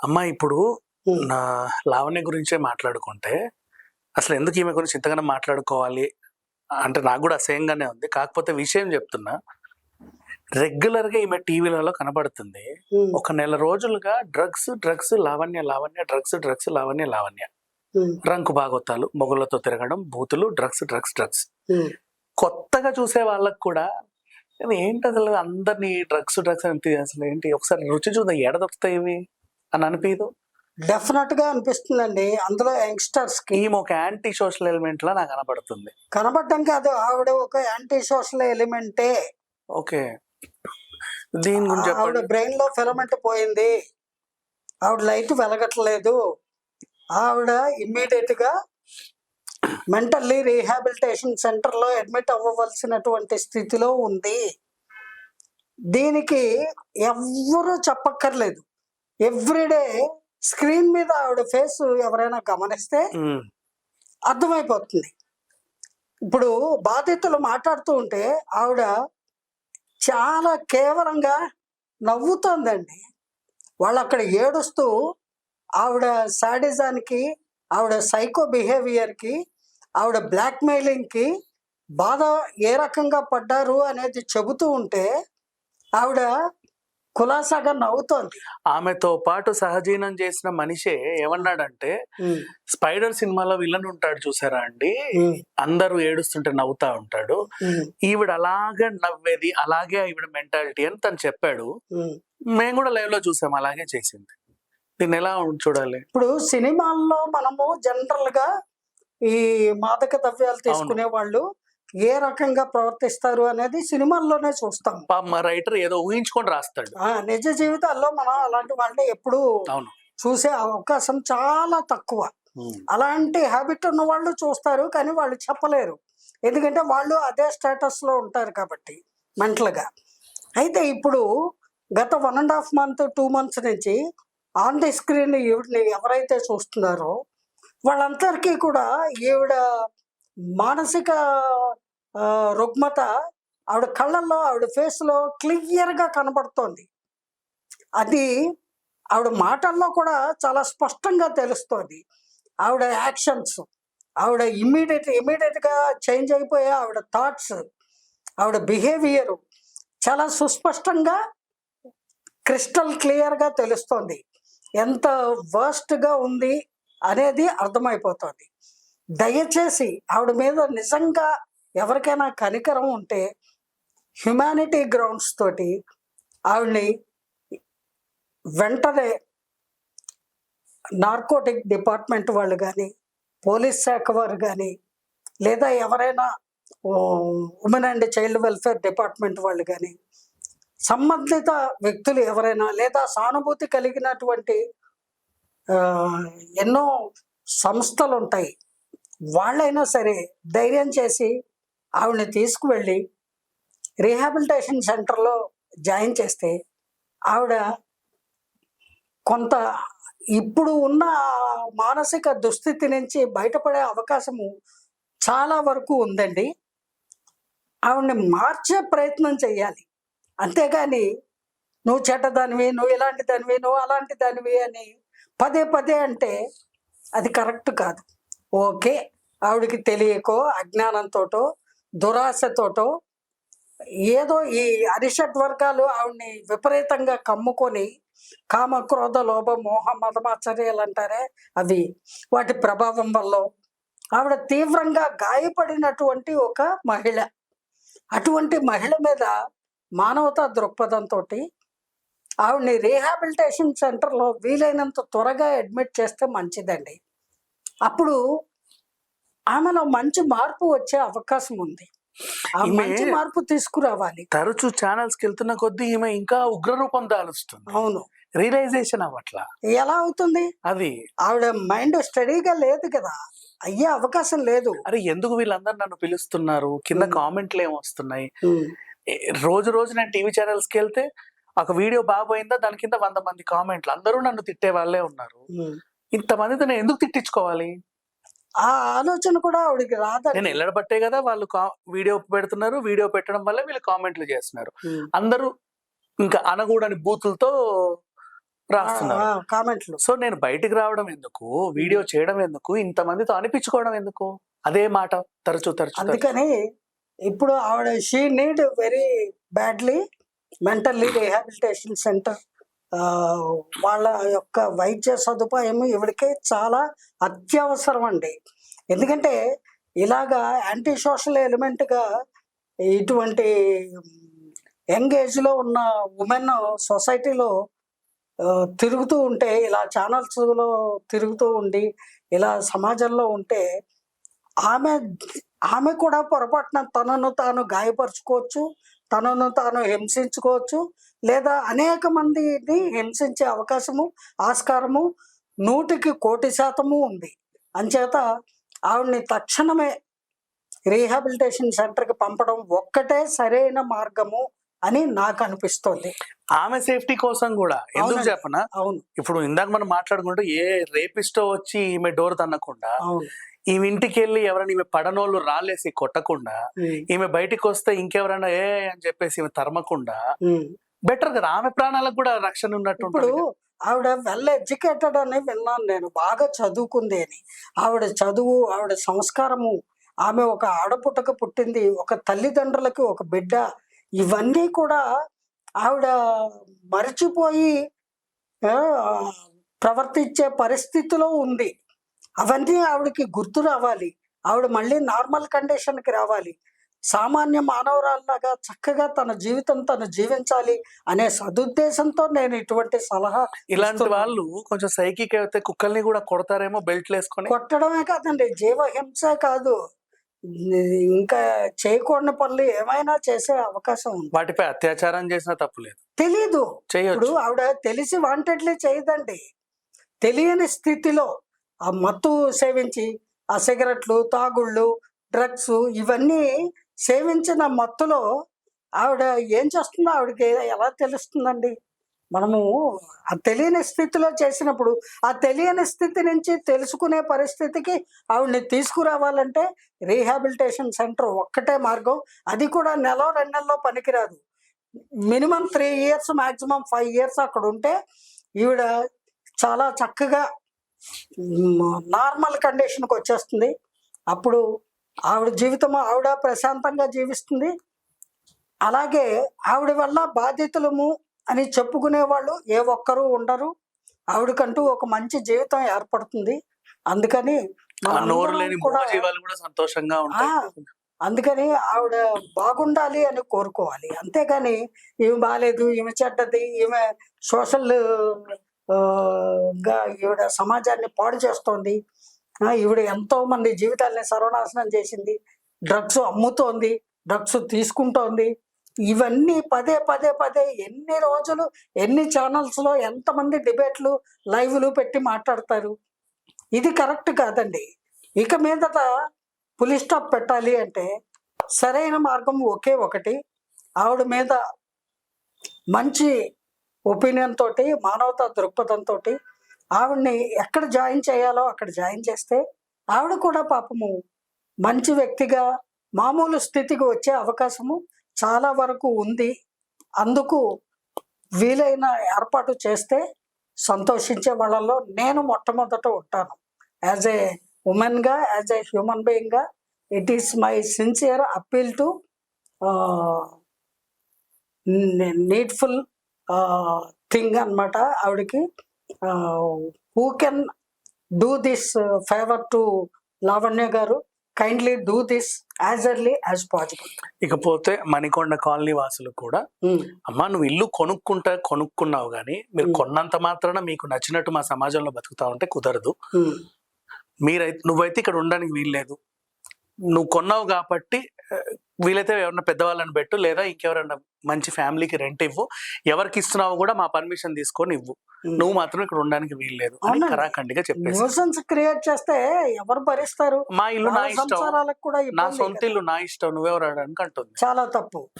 అమ్మా ఇప్పుడు. నా లావణ్య గురించే మాట్లాడుకుంటే అసలు ఎందుకు ఈమె గురించి ఇంతగానో మాట్లాడుకోవాలి అంటే నాకు కూడా అసహ్యంగానే ఉంది కాకపోతే విషయం చెప్తున్నా రెగ్యులర్గా ఈమె టీవీలలో కనబడుతుంది. ఒక నెల రోజులుగా drugs drugs Lavanya Lavanya drugs drugs Lavanya Lavanya. రంకు బాగొత్తాలు మొగుళ్ళతో తిరగడం బూతులు డ్రగ్స్ డ్రగ్స్ డ్రగ్స్. కొత్తగా చూసే వాళ్ళకి కూడా ఏంటి అసలు అందరినీ డ్రగ్స్ డ్రగ్స్ అంటే అసలు ఏంటి ఒకసారి రుచి చూద్దాం ఏడ దొరుకుతాయి ఇవి అని అనిపించదు డెఫినెట్గా అనిపిస్తుందండి. అందులో యంగ్స్టర్స్కి ఈమె ఒక యాంటీ సోషల్ ఎలిమెంట్ లా నాకు కనబడుతుంది. కనబడటం కాదు ఆవిడ ఒక యాంటీ సోషల్ ఎలిమెంటే ఓకే. దీని గురించి ఆవిడ బ్రెయిన్లో ఫిలమెంట్ పోయింది. ఆవిడ లైట్ వెలగట్లేదు. ఆవిడ ఇమ్మీడియట్గా మెంటల్లీ రీహాబిలిటేషన్ సెంటర్లో అడ్మిట్ అవ్వవలసినటువంటి స్థితిలో ఉంది. దీనికి ఎవ్వరూ చెప్పక్కర్లేదు. ఎవ్రీడే స్క్రీన్ మీద ఆవిడ ఫేస్ ఎవరైనా గమనిస్తే అర్థమైపోతుంది. ఇప్పుడు బాధితులు మాట్లాడుతూ ఉంటే ఆవిడ చాలా కేవలంగా నవ్వుతోందండి. వాళ్ళు అక్కడ ఏడుస్తూ ఆవిడ సాడిజానికి ఆవిడ సైకో బిహేవియర్కి ఆవిడ బ్లాక్మెయిలింగ్కి బాధ ఏ రకంగా పడ్డారు అనేది చెబుతూ ఉంటే ఆవిడ కులాసాగా నవ్వుతోంది. ఆమెతో పాటు సహజీవనం చేసిన మనిషే ఏమన్నాడంటే స్పైడర్ సినిమాలో విలన్ ఉంటాడు చూసారా అండి? అందరూ ఏడుస్తుంటే నవ్వుతా ఉంటాడు. ఈవిడ అలాగే నవ్వేది అలాగే ఈవిడ మెంటాలిటీ అని తను చెప్పాడు. మేము కూడా లైవ్లో చూసాం అలాగే చేసింది. దీన్ని ఎలా చూడాలి? ఇప్పుడు సినిమాల్లో మనము జనరల్గా ఈ మాదక ద్రవ్యాలు తీసుకునే వాళ్ళు ఏ రకంగా ప్రవర్తిస్తారు అనేది సినిమాల్లోనే చూస్తాం. మా రైటర్ ఏదో ఊహించుకొని రాస్తాడు. ఆ నిజ జీవితాల్లో మనం అలాంటి వాళ్ళని ఎప్పుడు చూసే అవకాశం చాలా తక్కువ. అలాంటి హ్యాబిట్ ఉన్న వాళ్ళు చూస్తారు కానీ వాళ్ళు చెప్పలేరు. ఎందుకంటే వాళ్ళు అదే స్టేటస్లో ఉంటారు కాబట్టి మెంటల్గా. అయితే ఇప్పుడు గత one and half month two months నుంచి ఆన్ ది స్క్రీన్ ఈవిడని ఎవరైతే చూస్తున్నారో వాళ్ళందరికీ కూడా ఈవిడ మానసిక రుగ్మత ఆవిడ కళ్ళల్లో ఆవిడ ఫేస్లో క్లియర్గా కనబడుతోంది అది ఆవిడ మాటల్లో కూడా చాలా స్పష్టంగా తెలుస్తోంది. ఆవిడ యాక్షన్స్ ఆవిడ ఇమ్మీడియట్ ఇమ్మీడియట్గా చేంజ్ అయిపోయే ఆవిడ థాట్స్ ఆవిడ బిహేవియర్ చాలా సుస్పష్టంగా క్రిస్టల్ క్లియర్గా తెలుస్తోంది. ఎంత వర్స్ట్గా ఉంది అనేది అర్థమైపోతుంది. దయచేసి ఆవిడ మీద నిజంగా ఎవరికైనా కనికరం ఉంటే హ్యుమానిటీ గ్రౌండ్స్ తోటి ఆవిడ్ని వెంటనే నార్కోటిక్ డిపార్ట్మెంట్ వాళ్ళు కానీ పోలీస్ శాఖ వారు కానీ లేదా ఎవరైనా women and child welfare department వాళ్ళు కానీ సంబంధిత వ్యక్తులు ఎవరైనా లేదా సానుభూతి కలిగినటువంటి ఎన్నో సంస్థలు ఉంటాయి వాళ్ళైనా సరే ధైర్యం చేసి ఆవిడని తీసుకువెళ్ళి రీహాబిలిటేషన్ సెంటర్లో జాయిన్ చేస్తే ఆవిడ కొంత ఇప్పుడు ఉన్న మానసిక దుస్థితి నుంచి బయటపడే అవకాశము చాలా వరకు ఉందండి. ఆవిడని మార్చే ప్రయత్నం చేయాలి. అంతేగాని నువ్వు చెడ్డదానివి నువ్వు ఇలాంటి దానివి నువ్వు అలాంటి దానివి అని పదే పదే అంటే అది కరెక్ట్ కాదు. ఓకే. ఆవిడకి తెలియకో అజ్ఞానంతోటో దురాశతోటో ఏదో ఈ అరిషడ్ వర్గాలు ఆవిడ్ని విపరీతంగా కమ్ముకొని కామ క్రోధ లోభ మోహ మతమాచర్యాలు అంటారే అవి. వాటి ప్రభావం వల్ల ఆవిడ తీవ్రంగా గాయపడినటువంటి ఒక మహిళ. అటువంటి మహిళ మీద మానవతా దృక్పథంతో ఆవిడ్ని రీహాబిలిటేషన్ సెంటర్లో వీలైనంత త్వరగా అడ్మిట్ చేస్తే మంచిదండి. అప్పుడు ఆమెలో మంచి మార్పు వచ్చే అవకాశం ఉంది. మంచి మార్పు తీసుకురావాలి. తరచూ ఛానల్స్కి వెళ్తున్న కొద్దీ ఈమె ఇంకా ఉగ్ర రూపం దాలుస్తుంది. అవును. రియలైజేషన్ అవ్వట్లా? ఎలా అవుతుంది? అది. ఆవిడ మైండ్ స్టడీగా లేదు కదా. అయ్యే అవకాశం లేదు. అరే ఎందుకు వీళ్ళందరూ నన్ను పిలుస్తున్నారు? కింద. కామెంట్లు ఏం వస్తున్నాయి? రోజు రోజు నేను టీవీ ఛానల్స్కి వెళ్తే ఒక వీడియో బాగోయిందా దాని కింద వంద మంది కామెంట్లు. అందరూ నన్ను తిట్టే వాళ్ళే ఉన్నారు. ఇంతమందితో నేను ఎందుకు తిట్టించుకోవాలి? ఆ ఆలోచన కూడా ఆవిడకి నేను రాదండి ఎల్లడబట్టే కదా వాళ్ళు వీడియో పెడుతున్నారు వీడియో పెట్టడం వల్ల వీళ్ళు కామెంట్లు చేస్తున్నారు. అందరూ ఇంకా అనగూడని బూతులతో రాస్తున్నారు. కామెంట్లు. సో నేను బయటికి రావడం ఎందుకు? వీడియో చేయడం ఎందుకు? ఇంతమందితో అనిపించుకోవడం ఎందుకు? అదే మాట తరచూ తరచూ తరచూ. అందుకని ఇప్పుడు ఆవిడ she need very badly mentally rehabilitation centre వాళ్ళ యొక్క వైద్య సదుపాయం ఇవిడికే చాలా అత్యవసరం అండి ఎందుకంటే ఇలాగా యాంటీ సోషల్ ఎలిమెంట్గా ఇటువంటి యంగ్ ఏజ్లో ఉన్న ఉమెన్ సొసైటీలో తిరుగుతూ ఉంటే ఇలా ఛానల్స్లో తిరుగుతూ ఉండి ఇలా సమాజంలో ఉంటే ఆమె ఆమె కూడా పొరపాటున తనను తాను గాయపరుచుకోవచ్చు తనను తాను హింసించుకోవచ్చు లేదా అనేక మందిని హింసించే అవకాశము ఆస్కారము నూటికి కోటి శాతము ఉంది. అంచేత ఆవిడ్ని తక్షణమే రీహాబిలిటేషన్ సెంటర్కి పంపడం ఒక్కటే సరైన మార్గము అని నాకు అనిపిస్తోంది. ఆమె సేఫ్టీ కోసం కూడా ఎందుకు. చెప్పనా? అవును. ఇప్పుడు ఇందాక మనం మాట్లాడుకుంటూ ఏ రేపిస్టో వచ్చి ఈమె డోర్ తన్నకుండా ఈమె ఇంటికి వెళ్ళి ఎవరైనా ఈమె పడనోళ్ళు రాలేసి కొట్టకుండా ఈమె బయటికి వస్తే ఇంకెవరైనా ఏ అని చెప్పేసి ఈమె తరమకుండా. బెటర్ కదా. ఆమె ప్రాణాలకు కూడా రక్షణ ఉన్నట్టు ఇప్పుడు. ఆవిడ వెల్ ఎడ్యుకేటెడ్ అని విన్నాను నేను. బాగా చదువుకుంది అని. ఆవిడ చదువు ఆవిడ సంస్కారము ఆమె ఒక ఆడపుట్టక పుట్టింది ఒక తల్లిదండ్రులకి ఒక బిడ్డ ఇవన్నీ కూడా ఆవిడ మరచిపోయి ప్రవర్తించే పరిస్థితిలో ఉంది. అవన్నీ ఆవిడకి గుర్తు రావాలి. ఆవిడ మళ్ళీ నార్మల్ కండిషన్కి రావాలి. సామాన్య మానవరాల్లాగా చక్కగా తన జీవితం తను జీవించాలి అనే సదుద్దేశంతో నేను ఇటువంటి సలహా ఇలాంటి. వాళ్ళు కొంచెం సైకిక్ అయితే కుక్కల్ని కూడా కొడతారేమో బెల్ట్లు వేసుకొని. కొట్టడమే కాదండి జీవహింస కాదు. ఇంకా చేయకూడని పనులు ఏమైనా చేసే అవకాశం ఉంది. వాటిపై అత్యాచారం చేసినా తప్పు లేదు. తెలీదు. ఇప్పుడు ఆవిడ తెలిసి వాంటెడ్లీ చేయదండి. తెలియని స్థితిలో ఆ మత్తు సేవించి ఆ సిగరెట్లు తాగుళ్ళు డ్రగ్స్ ఇవన్నీ సేవించిన మత్తులో ఆవిడ ఏం చేస్తుందో ఆవిడకి ఎలా తెలుస్తుందండి? మనము ఆ తెలియని స్థితిలో చేసినప్పుడు ఆ తెలియని స్థితి నుంచి తెలుసుకునే పరిస్థితికి ఆవిడని తీసుకురావాలంటే రీహాబిలిటేషన్ సెంటర్ ఒక్కటే మార్గం. అది కూడా నెల రెండు నెలలో పనికిరాదు. Minimum three years maximum five years అక్కడ ఉంటే ఈవిడ చాలా చక్కగా నార్మల్ కండిషన్కి వచ్చేస్తుంది. అప్పుడు ఆవిడ జీవితం ఆవిడ ప్రశాంతంగా జీవిస్తుంది. అలాగే ఆవిడ వల్ల బాధితులము అని చెప్పుకునే వాళ్ళు ఏ ఒక్కరూ ఉండరు. ఆవిడకంటూ ఒక మంచి జీవితం ఏర్పడుతుంది. అందుకని సంతోషంగా అందుకని ఆవిడ బాగుండాలి అని కోరుకోవాలి. అంతేగాని ఈమె బాగాలేదు ఈమె చెడ్డది ఈమె సోషల్గా ఈవిడ సమాజాన్ని పాడు చేస్తోంది. ఈవిడ ఎంతో మంది జీవితాలని సర్వనాశనం చేసింది. డ్రగ్స్ అమ్ముతోంది డ్రగ్స్ తీసుకుంటోంది. ఇవన్నీ పదే పదే పదే ఎన్ని రోజులు ఎన్ని ఛానల్స్లో ఎంతమంది డిబేట్లు లైవ్లు పెట్టి మాట్లాడతారు. ఇది కరెక్ట్ కాదండి. ఇక మీదట పులి స్టాప్ పెట్టాలి అంటే సరైన మార్గం ఒకే ఒకటి. ఆవిడ మీద మంచి ఒపీనియన్ తోటి మానవతా దృక్పథంతో ఆవిడని ఎక్కడ జాయిన్ చేయాలో అక్కడ జాయిన్ చేస్తే ఆవిడ కూడా పాపము మంచి వ్యక్తిగా మామూలు స్థితికి వచ్చే అవకాశము చాలా వరకు ఉంది. అందుకు వీలైన ఏర్పాటు చేస్తే సంతోషించే వాళ్ళలో నేను మొట్టమొదట ఉంటాను. యాజ్ ఏ ఉమెన్గా as a human బీయింగ్గా it is my sincere appeal to needful thing అనమాట ఆవిడకి. Who can do this favour to Lavanya garu? Kindly do this as early as possible ఇకపోతే మణికొండ కాలనీ వాసులు కూడా అమ్మా నువ్వు ఇల్లు కొనుక్కుంటా కొనుక్కున్నావు కానీ మీరు కొన్నంత మాత్రాన మీకు నచ్చినట్టు మా సమాజంలో బతుకుతా ఉంటే కుదరదు. మీరైతే నువ్వైతే ఇక్కడ ఉండడానికి వీల్లేదు. నువ్వు కొన్నావు కాబట్టి వీలైతే ఎవరన్నా పెద్దవాళ్ళని పెట్టు లేదా ఇంకెవరన్నా మంచి ఫ్యామిలీకి రెంట్ ఇవ్వు. ఎవరికి ఇస్తున్నావు కూడా మా పర్మిషన్ తీసుకొని ఇవ్వు. నువ్వు మాత్రం ఇక్కడ ఉండడానికి వీల్లేదు అని. కరాఖండిగా చెప్పేసి క్రియేట్ చేస్తే ఎవరు భరిస్తారు? మా ఇల్లు నా ఇష్టం. నా సొంత. ఇల్లు నా ఇష్టం. నువ్వెవరు అంటుంది. చాలా తప్పు.